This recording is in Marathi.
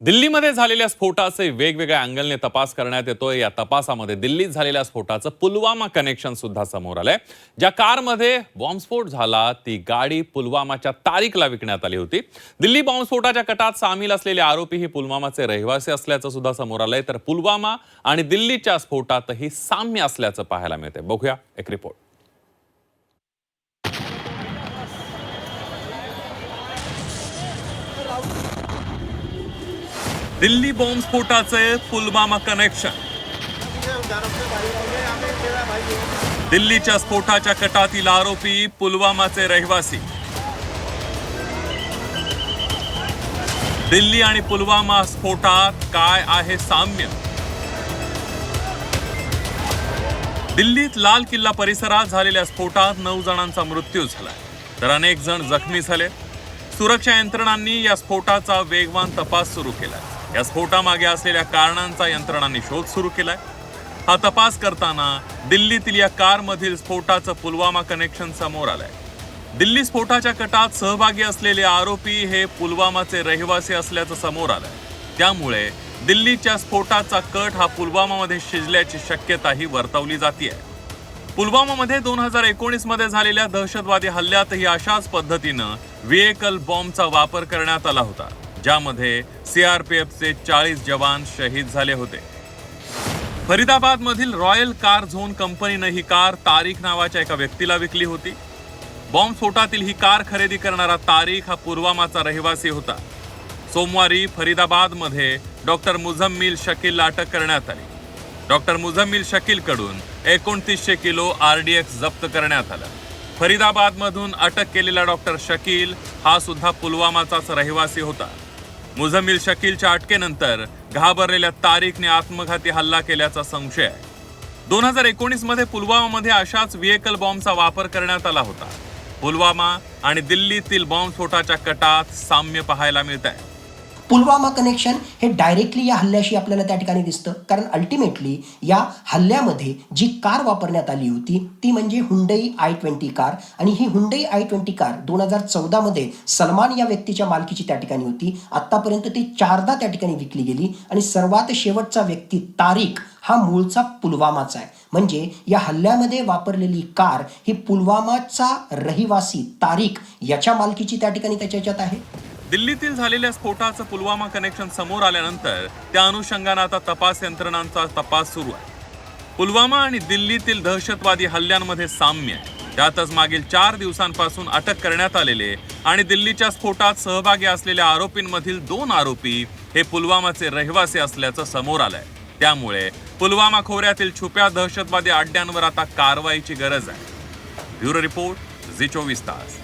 दिल्लीमध्ये झालेल्या स्फोटाचे वेगवेगळ्या अँगलने तपास करण्यात येतोय. या तपासामध्ये दिल्लीत झालेल्या स्फोटाचं पुलवामा कनेक्शन सुद्धा समोर आलंय. ज्या कारमध्ये बॉम्बस्फोट झाला ती गाडी पुलवामाच्या तारीखला विकण्यात आली होती. दिल्ली बॉम्बस्फोटाच्या कटात सामील असलेले आरोपी हे पुलवामाचे रहिवासी असल्याचं सुद्धा समोर आलंय. तर पुलवामा आणि दिल्लीच्या स्फोटातही साम्य असल्याचं पाहायला मिळतंय. बघूया एक रिपोर्ट दिल्ली बॉम्बस्फोटाचे पुलवामा कनेक्शन. दिल्लीच्या स्फोटाच्या कटातील आरोपी पुलवामाचे रहिवासी. दिल्ली आणि पुलवामा स्फोटात काय आहे साम्य? दिल्लीत लाल किल्ला परिसरात झालेल्या स्फोटात नऊ जणांचा मृत्यू झालाय. तर अनेक जण जखमी झाले. सुरक्षा यंत्रणांनी या स्फोटाचा वेगवान तपास सुरू केला या स्फोटामागे असलेल्या कारणांचा यंत्रणांनी शोध सुरू केलाय. हा तपास करताना दिल्लीतील या कारमधील स्फोटाचं पुलवामा कनेक्शन समोर आलंय. दिल्ली स्फोटाच्या कटात सहभागी असलेले आरोपी हे पुलवामाचे रहिवासी असल्याचं समोर आलंय. त्यामुळे दिल्लीच्या स्फोटाचा कट हा पुलवामामध्ये शिजल्याची शक्यताही वर्तवली जाते पुलवामामध्ये दोन हजार एकोणीसमध्ये झालेल्या दहशतवादी हल्ल्यातही अशाच पद्धतीनं व्हेकल बॉम्बचा वापर करण्यात आला होता. ज्यामध्ये सीआरपीएफचे चाळीस जवान शहीद झाले होते. फरीदाबादमधील रॉयल कार झोन कंपनीनं ही कार तारीख नावाच्या एका व्यक्तीला विकली होती. बॉम्बस्फोटातील ही कार खरेदी करणारा तारीख हा पुलवामाचा रहिवासी होता. सोमवारी फरीदाबादमध्ये डॉक्टर मुझम्मिल शकीलला अटक करण्यात आली. डॉक्टर मुझम्मिल शकीलकडून एकोणतीसशे किलो आर डी एक्स जप्त करण्यात आलं. फरीदाबादमधून अटक केलेला डॉक्टर शकील हा सुद्धा पुलवामाचाच रहिवासी होता. मुझमिल शकीलच्या अटकेनंतर घाबरलेल्या तारीखने आत्मघाती हल्ला केल्याचा संशय. आहे दोन हजार एकोणीसमध्ये पुलवामामध्ये अशाच व्हेकल बॉम्बचा वापर करण्यात आला होता. पुलवामा आणि दिल्लीतील बॉम्बस्फोटाच्या कटात साम्य पाहायला मिळत आहे पुलवामा कनेक्शन हे डायरेक्टली या हल्ल्याशी आपल्याला त्या ठिकाणी दिसतं. कारण अल्टिमेटली या हल्ल्यामध्ये जी कार वापरण्यात आली होती ती म्हणजे हुंडई आय ट्वेंटी कार. आणि ही हुंडई आय ट्वेंटी कार दोन हजार चौदामध्ये सलमान या व्यक्तीच्या मालकीची त्या ठिकाणी होती. आत्तापर्यंत ती चारदा त्या ठिकाणी विकली गेली. आणि सर्वात शेवटचा व्यक्ती तारीख हा मूळचा पुलवामाचा आहे. म्हणजे या हल्ल्यामध्ये वापरलेली कार ही पुलवामाचा रहिवासी तारीख याच्या मालकीची त्या ठिकाणी त्याच्या याच्यात आहे. दिल्लीतील झालेल्या स्फोटाचं पुलवामा कनेक्शन समोर आल्यानंतर त्या अनुषंगानं आता तपास यंत्रणांचा तपास सुरू आहे. पुलवामा आणि दिल्लीतील दहशतवादी हल्ल्यांमध्ये साम्य आहे. त्यातच मागील चार दिवसांपासून अटक करण्यात आलेले आणि दिल्लीच्या स्फोटात सहभागी असलेल्या आरोपींमधील दोन आरोपी हे पुलवामाचे रहिवासी असल्याचं समोर आलंय. त्यामुळे पुलवामा खोऱ्यातील छुप्या दहशतवादी अड्ड्यांवर आता कारवाईची गरज आहे. ब्युरो रिपोर्ट झी चोवीस तास.